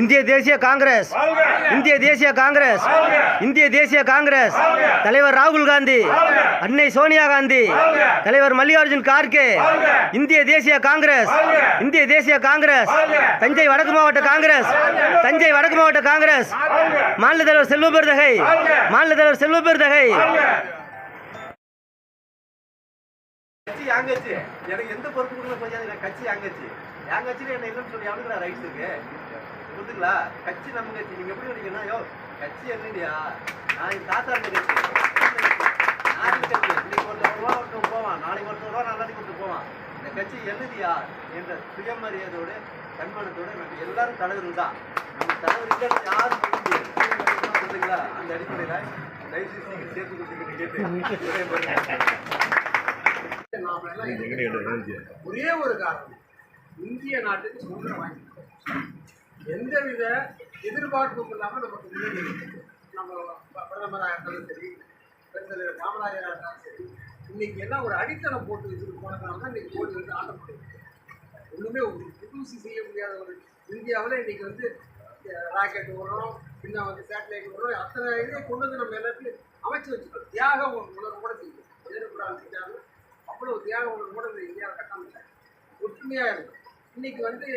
இந்திய தேசிய காங்கிரஸ். இந்திய தேசிய காங்கிரஸ். இந்திய தேசிய காங்கிரஸ். தலைவர் ராகுல் காந்தி. அன்னை சோனியா காந்தி. தலைவர் மல்லிகார்ஜுன் கார்கே. இந்திய தேசிய காங்கிரஸ். இந்திய தேசிய காங்கிரஸ். தஞ்சை வடக்கு மாவட்ட காங்கிரஸ். தஞ்சை வடக்கு மாவட்ட காங்கிரஸ். மாநில தலைவர் செல்வபெருந்தகை மாநில தலைவர் கட்சி என் கட்சி எனக்கு எந்த பொறுப்பு கொடுக்கல கட்சி என்ன இல்லைன்னு சொல்லி அவனுக்கு ரைட்ஸ் இருக்கு. புரிஞ்சுங்களா கட்சி நம்ம கட்சி. நீங்க எப்படி நினைக்கிறீங்கன்னா யோ கட்சி என்னடியா நான் என் தாத்தா கட்சி. இருந்த கட்சி. இன்னைக்கு ஒருத்தர் வருவா ஒருத்தர் போவான். நாளைக்கு ஒருத்தர் வருவா நாளைக்கு ஒருத்தர் போவான். இந்த கட்சி என்னதியா என்ற சுயமரியாதையோடு தன்மானத்தோடு நம்ம எல்லாரும் தலைவர் தான் நம்ம தலைவர் இல்லைன்னு யாரும் சொல்ல முடியாது. புரிஞ்சுங்களா அந்த அடிப்படையில் தயவுசெய்து நீங்க சேர்த்து கொடுத்துக்கிட்டு கேட்டு. ஒரே ஒரு காரணம். இந்திய நாட்டுக்கு சுதந்திரம் வாங்கி எந்தவித எதிர்பார்ப்பும் இல்லாமல் நமக்கு முன்னேறி நம்ம பிரதமராக இருந்தாலும் சரி பெருந்தலைவர் காமராஜராக இருந்தாலும் சரி இன்னைக்கு என்ன ஒரு அடித்தளம் போட்டு வச்சுட்டு போனதுனால தான் இன்னைக்கு போட்டு வந்து ஆட்ட முடியும் ஒன்றுமே புதுசு செய்ய முடியாத ஒரு இந்தியாவில் இன்னைக்கு வந்து ராக்கெட் விடுறோம் பின்ன வந்து சேட்டலைட் விடுறோம் அத்தனை இதை கொண்டு வந்து நம்ம எல்லாத்தையும் அமைச்சு வச்சுக்கணும். தியாக உணர்வு கூட செய்யும் எதிர்ப்புறாங்க செஞ்சாலும் அவ்வளோ தியாக உணர்வு கூட இந்த இந்தியாவை கட்டமைச்சாங்க ஒற்றுமையாக இருக்கும் இன்னைக்கு வந்து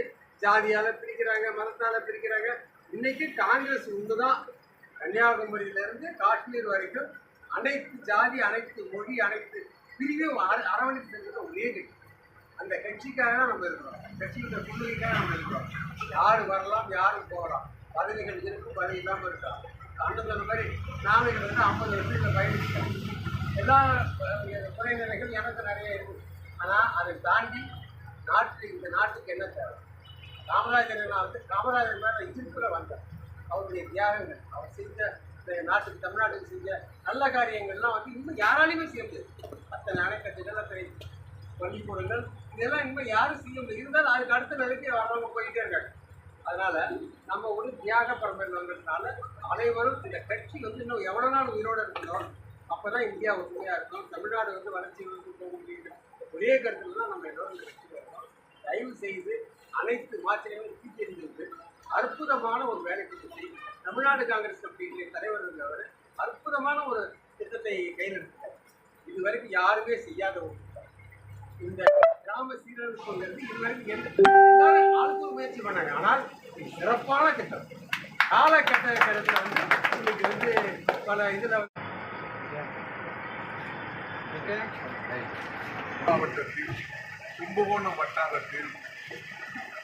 ஜாதியால் பிரிக்கிறாங்க மதத்தால் பிரிக்கிறாங்க. இன்னைக்கு காங்கிரஸ் உண்டுதான். தான் கன்னியாகுமரியிலேருந்து காஷ்மீர் வரைக்கும் அனைத்து ஜாதி அனைத்து மொழி அனைத்து பிரிவும் அர- அரவணைத்து செஞ்சது ஒரே கட்சி. அந்த கட்சிக்காக தான் நம்ம இருக்கிறோம். கட்சியின் குழுவிக்காக நம்ம இருக்கிறோம். யார் வரலாம் யாரும் போகலாம்? பதவிகள் இருக்கும் பதவி இல்லாமல் இருக்கலாம் அந்த சொன்ன மாதிரி நாளைக்கு வந்து ஐம்பது வருஷத்தில் பயணிச்சிட்டோம் எல்லா அஹ், குறைநிலைகள் எனக்கு நிறைய இருக்குது ஆனால் அதை தாண்டி நாட்டுக்கு இந்த நாட்டுக்கு என்ன தேவை? காமராஜர் நான் வந்து காமராஜர் மேலே எதிர்ப்பில் வந்தேன். அவருடைய தியாகங்கள் அவர் செஞ்ச இந்த நாட்டுக்கு தமிழ்நாட்டுக்கு செஞ்ச நல்ல காரியங்கள்லாம் வந்து இன்னும் யாராலையுமே செய்ய முடியாது. அத்தனை அணைக்கட்டுகள் அத்தனை பள்ளிக்கூடங்கள் இதெல்லாம் இன்னும் யாரும் செய்ய முடியாது. இருந்தாலும் அதுக்கு அடுத்த நிலைக்கு வரவங்க போயிட்டே இருக்காங்க. அதனால நம்ம ஒரு தியாக பரம்பரைனால அனைவரும் இந்த கட்சி வந்து இன்னும் எவ்வளோ நாள் உயிரோடு இருக்கணும்? அப்பதான் இந்தியா உண்மையாக இருக்கும் தமிழ்நாடு வந்து வளர்ச்சி வந்து போக முடியும் ஒரே கருத்தில் தான் நம்ம எல்லோரும் இந்த கட்சி வரணும் தயவு செய்து அனைத்து மாற்றங்களும் தீர்த்தெறிந்து அற்புதமான ஒரு வேலை திட்டத்தை தமிழ்நாடு காங்கிரஸ் கமிட்டியினுடைய தலைவர் இருந்தவர் அற்புதமான ஒரு திட்டத்தை கையில் எடுத்தார் இது வரைக்கும் யாருமே செய்யாத ஒரு இந்த கிராம சீரமைப்புங்கிறது இது வரைக்கும் எந்த எல்லாரும் ஆளுக்கு முயற்சி பண்ணாங்க. ஆனால் சிறப்பான திட்டம். காலகட்ட கருத்தில் வந்து இன்னைக்கு வந்து பல இதில் மாவட்டத்தில் கும்பகோணம் வட்டாரத்தில்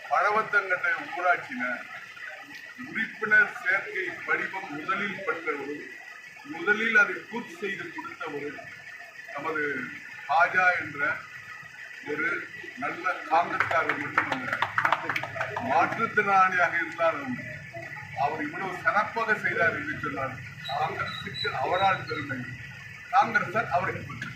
பழவத்தங்கட்டை ஊராட்சியினர் உறுப்பினர் சேர்க்கை படிவம் முதலில் பெற்றவரும் முதலில் அதை பூர்த்தி செய்து கொடுத்தவரும் நமது ராஜா என்ற ஒரு நல்ல காங்கிரஸ்காரர் மட்டுமல்ல மாற்றுத்திறனாளியாக இருந்தாலும் அவர் இவ்வளவு சிறப்பாக செய்தார் என்று சொன்னார் காங்கிரசுக்கு அவரால் பெருமை. காங்கிரசார் அவருக்கு பெருமை.